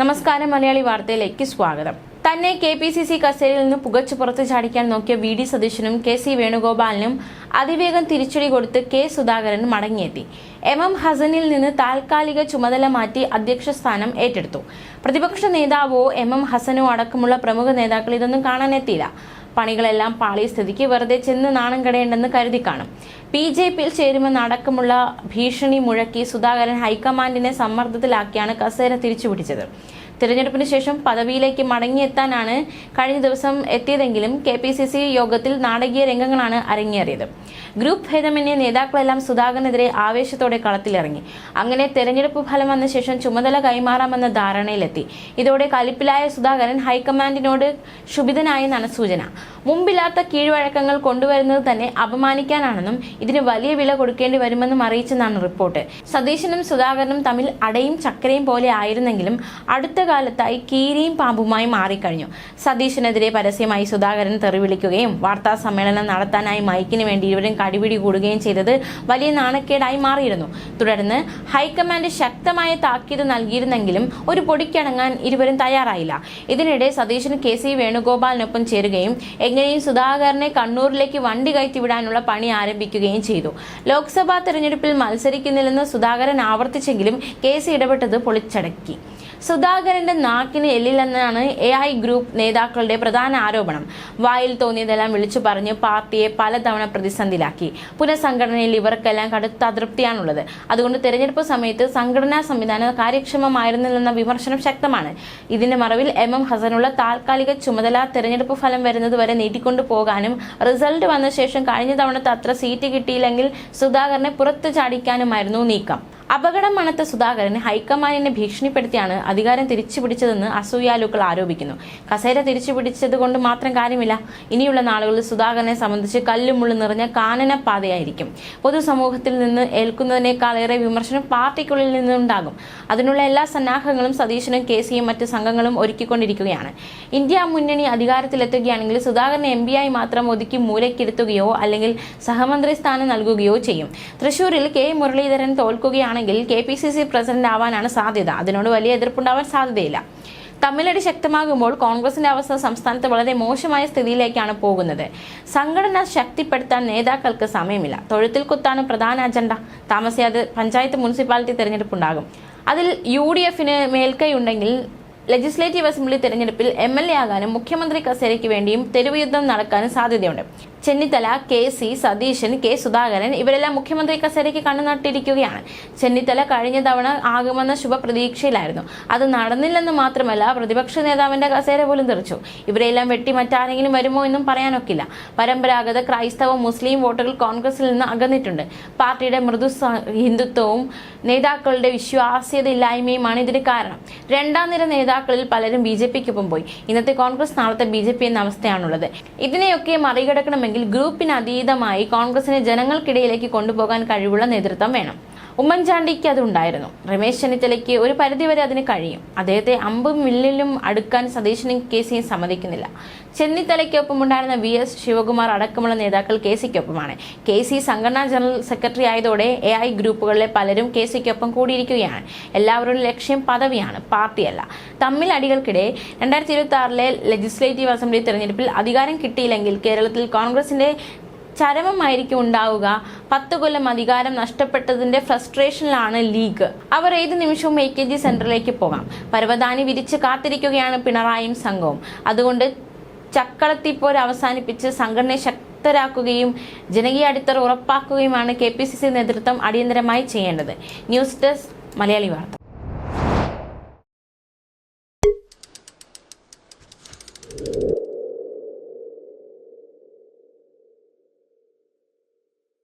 നമസ്കാരം മലയാളി വാർത്തയിലേക്ക് സ്വാഗതം. തന്നെ കെ പി സി സി കസ്റ്റഡിയിൽ നിന്ന് പുകച്ചു പുറത്തു ചാടിക്കാൻ നോക്കിയ വി ഡി സതീശനും കെ സി വേണുഗോപാലിനും അതിവേഗം തിരിച്ചടി കൊടുത്ത് കെ സുധാകരൻ മടങ്ങിയെത്തി. എം എം ഹസനിൽ നിന്ന് താൽക്കാലിക ചുമതല മാറ്റി അധ്യക്ഷ സ്ഥാനം ഏറ്റെടുത്തു. പ്രതിപക്ഷ നേതാവോ എം എം ഹസനോ അടക്കമുള്ള പ്രമുഖ നേതാക്കൾ ഇതൊന്നും കാണാനെത്തിയില്ല. പണികളെല്ലാം പാളി സ്ഥിതിക്ക് വെറുതെ ചെന്ന് നാണം കടയേണ്ടെന്ന് കരുതി കാണും ബി ജെ പിയിൽ ചേരുമെന്ന് അടക്കമുള്ള ഭീഷണി മുഴക്കി സുധാകരൻ ഹൈക്കമാൻഡിനെ സമ്മർദ്ദത്തിലാക്കിയാണ് കസേര തിരിച്ചുപിടിച്ചത്. തിരഞ്ഞെടുപ്പിന് ശേഷം പദവിയിലേക്ക് മടങ്ങിയെത്താനാണ് കഴിഞ്ഞ ദിവസം എത്തിയതെങ്കിലും കെ പി സി സി യോഗത്തിൽ നാടകീയ രംഗങ്ങളാണ് അരങ്ങേറിയത്. ഗ്രൂപ്പ് ഭേദമന്യേ നേതാക്കളെല്ലാം സുധാകരനെതിരെ ആവേശത്തോടെ കളത്തിലിറങ്ങി. അങ്ങനെ തെരഞ്ഞെടുപ്പ് ഫലം വന്ന ശേഷം ചുമതല കൈമാറാമെന്ന ധാരണയിലെത്തി. ഇതോടെ കലിപ്പിലായ സുധാകരൻ ഹൈക്കമാൻഡിനോട് ക്ഷുഭിതനായെന്നാണ് സൂചന. മുമ്പില്ലാത്ത കീഴ്വഴക്കങ്ങൾ കൊണ്ടുവരുന്നത് തന്നെ അപമാനിക്കാനാണെന്നും ഇതിന് വലിയ വില കൊടുക്കേണ്ടി വരുമെന്നും അറിയിച്ചെന്നാണ് റിപ്പോർട്ട്. സതീശനും സുധാകരനും തമ്മിൽ അടയും ചക്കരയും പോലെ ആയിരുന്നെങ്കിലും അടുത്ത കാലത്തായി കീരിയും പാമ്പുമായി മാറിക്കഴിഞ്ഞു. സതീശനെതിരെ പരസ്യമായി സുധാകരൻ തെറിവിളിക്കുകയും വാർത്താ സമ്മേളനം നടത്താനായി മൈക്കിന് വേണ്ടി ഇരുവരും കടിപിടി കൂടുകയും ചെയ്തത് വലിയ നാണക്കേടായി മാറിയിരുന്നു. തുടർന്ന് ഹൈക്കമാൻഡ് ശക്തമായ താക്കീത് നൽകിയിരുന്നെങ്കിലും ഒരു പൊടിക്കടങ്ങാൻ ഇരുവരും തയ്യാറായില്ല. ഇതിനിടെ സതീശൻ കെ സി വേണുഗോപാലിനൊപ്പം ചേരുകയും എങ്ങനെയും സുധാകരനെ കണ്ണൂരിലേക്ക് വണ്ടി കയറ്റിവിടാനുള്ള പണി ആരംഭിക്കുകയും ചെയ്തു. ലോക്സഭാ തെരഞ്ഞെടുപ്പിൽ മത്സരിക്കുന്നില്ലെന്ന് സുധാകരൻ ആവർത്തിച്ചെങ്കിലും കെ സി ഇടപെട്ടത് പൊളിച്ചടക്കി. സുധാകരന്റെ നാക്കിന് എല്ലില്ലെന്നാണ് എ ഐ ഗ്രൂപ്പ് നേതാക്കളുടെ പ്രധാന ആരോപണം. വായിൽ തോന്നിയതെല്ലാം വിളിച്ചു പറഞ്ഞ് പാർട്ടിയെ പലതവണ പ്രതിസന്ധിയിലാക്കി. പുനഃസംഘടനയിൽ ഇവർക്കെല്ലാം കടുത്ത അതൃപ്തിയാണുള്ളത്. അതുകൊണ്ട് തെരഞ്ഞെടുപ്പ് സമയത്ത് സംഘടനാ സംവിധാനം കാര്യക്ഷമമായിരുന്നില്ലെന്ന വിമർശനം ശക്തമാണ്. ഇതിന്റെ മറവിൽ എം എം ഹസനുള്ള താൽക്കാലിക ചുമതല തെരഞ്ഞെടുപ്പ് ഫലം വരുന്നതുവരെ നീട്ടിക്കൊണ്ടു പോകാനും റിസൾട്ട് വന്ന ശേഷം കഴിഞ്ഞ തവണത്തെ അത്ര സീറ്റ് കിട്ടിയില്ലെങ്കിൽ സുധാകരനെ പുറത്തു ചാടിക്കാനുമായിരുന്നു നീക്കം. അപകടം മണത്ത സുധാകരൻ ഹൈക്കമാൻഡിനെ ഭീഷണിപ്പെടുത്തിയാണ് അധികാരം തിരിച്ചു പിടിച്ചതെന്ന് അസൂയാലുക്കൾ ആരോപിക്കുന്നു. കസേര തിരിച്ചുപിടിച്ചത് കൊണ്ട് മാത്രം കാര്യമില്ല. ഇനിയുള്ള നാളുകളിൽ സുധാകരനെ സംബന്ധിച്ച് കല്ലും മുള്ളും നിറഞ്ഞ കാനനപ്പാതയായിരിക്കും. പൊതുസമൂഹത്തിൽ നിന്ന് ഏൽക്കുന്നതിനേക്കാളേറെ വിമർശനം പാർട്ടിക്കുള്ളിൽ നിന്നുണ്ടാകും. അതിനുള്ള എല്ലാ സന്നാഹങ്ങളും സതീശനും കെ സിയും മറ്റ് സംഘങ്ങളും ഒരുക്കിക്കൊണ്ടിരിക്കുകയാണ്. ഇന്ത്യ മുന്നണി അധികാരത്തിലെത്തുകയാണെങ്കിൽ സുധാകരനെ എം ആയി മാത്രം ഒതുക്കി മൂലക്കിരുത്തുകയോ അല്ലെങ്കിൽ സഹമന്ത്രി സ്ഥാനം നൽകുകയോ ചെയ്യും. തൃശൂരിൽ K Muraleedharan തോൽക്കുകയാണെങ്കിൽ K P C C president ആവാനാണ് സാധ്യത. അതിനോട് വലിയ എതിർപ്പുണ്ടാവാൻ സാധ്യതയില്ല. തമ്മിലടി ശക്തമാകുമ്പോൾ കോൺഗ്രസിന്റെ അവസ്ഥ സംസ്ഥാനത്ത് വളരെ മോശമായ സ്ഥിതിയിലേക്കാണ് പോകുന്നത്. സംഘടന ശക്തിപ്പെടുത്താൻ നേതാക്കൾക്ക് സമയമില്ല. തൊഴുത്തിൽ കുത്താണ് പ്രധാന അജണ്ട. താമസിയാതെ പഞ്ചായത്ത് മുനിസിപ്പാലിറ്റി തെരഞ്ഞെടുപ്പുണ്ടാകും. അതിൽ യു ഡി എഫിന് മേൽക്കൈയുണ്ടെങ്കിൽ ലെജിസ്ലേറ്റീവ് അസംബ്ലി തെരഞ്ഞെടുപ്പിൽ എം എൽ എ ആകാനും മുഖ്യമന്ത്രി കസേരയ്ക്ക് വേണ്ടിയും തെരുവ് യുദ്ധം നടക്കാനും സാധ്യതയുണ്ട്. Chennithala K C Satheesan K Sudhakaran ഇവരെല്ലാം മുഖ്യമന്ത്രി കസേരയ്ക്ക് കണ്ണുനട്ടിരിക്കുകയാണ്. ചെന്നിത്തല കഴിഞ്ഞ തവണ ആകുമെന്ന ശുഭപ്രതീക്ഷയിലായിരുന്നു. അത് നടന്നില്ലെന്ന് മാത്രമല്ല പ്രതിപക്ഷ നേതാവിന്റെ കസേര പോലും തെറിച്ചു. ഇവരെല്ലാം വെട്ടി മറ്റാരെങ്കിലും വരുമോ എന്നും പറയാനൊക്കില്ല. പരമ്പരാഗത ക്രൈസ്തവ മുസ്ലിം വോട്ടുകൾ കോൺഗ്രസിൽ നിന്ന് അകന്നിട്ടുണ്ട്. പാർട്ടിയുടെ മൃദു ഹിന്ദുത്വവും നേതാക്കളുടെ വിശ്വാസ്യതയില്ലായ്മയുമാണ് ഇതിന് കാരണം. രണ്ടാം നിര നേതാക്കളിൽ പലരും ബി ജെ പിക്കൊപ്പം പോയി. ഇന്നത്തെ കോൺഗ്രസ് നാളത്തെ ബി ജെ പി എന്ന അവസ്ഥയാണുള്ളത്. ഇതിനെയൊക്കെ മറികടക്കണമെങ്കിൽ ഗ്രൂപ്പിന് അതീതമായി കോൺഗ്രസിനെ ജനങ്ങൾക്കിടയിലേക്ക് കൊണ്ടുപോകാൻ കഴിവുള്ള നേതൃത്വം വേണം. ഉമ്മൻചാണ്ടിക്ക് അതുണ്ടായിരുന്നു. രമേശ് ചെന്നിത്തലയ്ക്ക് ഒരു പരിധിവരെ അതിന് കഴിയും. അദ്ദേഹത്തെ അമ്പും മില്ലിലും അടുക്കാൻ സതീശനും കെ സിയും സമ്മതിക്കുന്നില്ല. ചെന്നിത്തലയ്ക്കൊപ്പമുണ്ടായിരുന്ന വി എസ് ശിവകുമാർ അടക്കമുള്ള നേതാക്കൾ കെ സിക്കൊപ്പമാണ്. കെ സി സംഘടനാ ജനറൽ സെക്രട്ടറി ആയതോടെ എ ഐ ഗ്രൂപ്പുകളിലെ പലരും കെ സിക്കൊപ്പം കൂടിയിരിക്കുകയാണ്. എല്ലാവരുടെ ലക്ഷ്യം പദവിയാണ് പാർട്ടിയല്ല. തമ്മിൽ അടികൾക്കിടെ രണ്ടായിരത്തി ഇരുപത്തി ആറിലെ ലെജിസ്ലേറ്റീവ് അസംബ്ലി തെരഞ്ഞെടുപ്പിൽ അധികാരം കിട്ടിയില്ലെങ്കിൽ കേരളത്തിൽ കോൺഗ്രസിന്റെ ചരമമായിരിക്കും ഉണ്ടാവുക പത്ത് കൊല്ലം അധികാരം നഷ്ടപ്പെട്ടതിന്റെ ഫ്രസ്ട്രേഷനിലാണ് ലീഗ്. അവർ ഏത് നിമിഷവും എ കെ ജി സെന്ററിലേക്ക് പോകാം. പരവതാനി വിരിച്ച് കാത്തിരിക്കുകയാണ് പിണറായും സംഘവും. അതുകൊണ്ട് ചക്കളത്തിപ്പോർ അവസാനിപ്പിച്ച് സംഘടനയെ ശക്തരാക്കുകയും ജനകീയ അടിത്തറ ഉറപ്പാക്കുകയുമാണ് കെ പി സി സി നേതൃത്വം അടിയന്തരമായി ചെയ്യേണ്ടത്. ന്യൂസ് ഡെസ്ക് മലയാളി വാർത്ത. you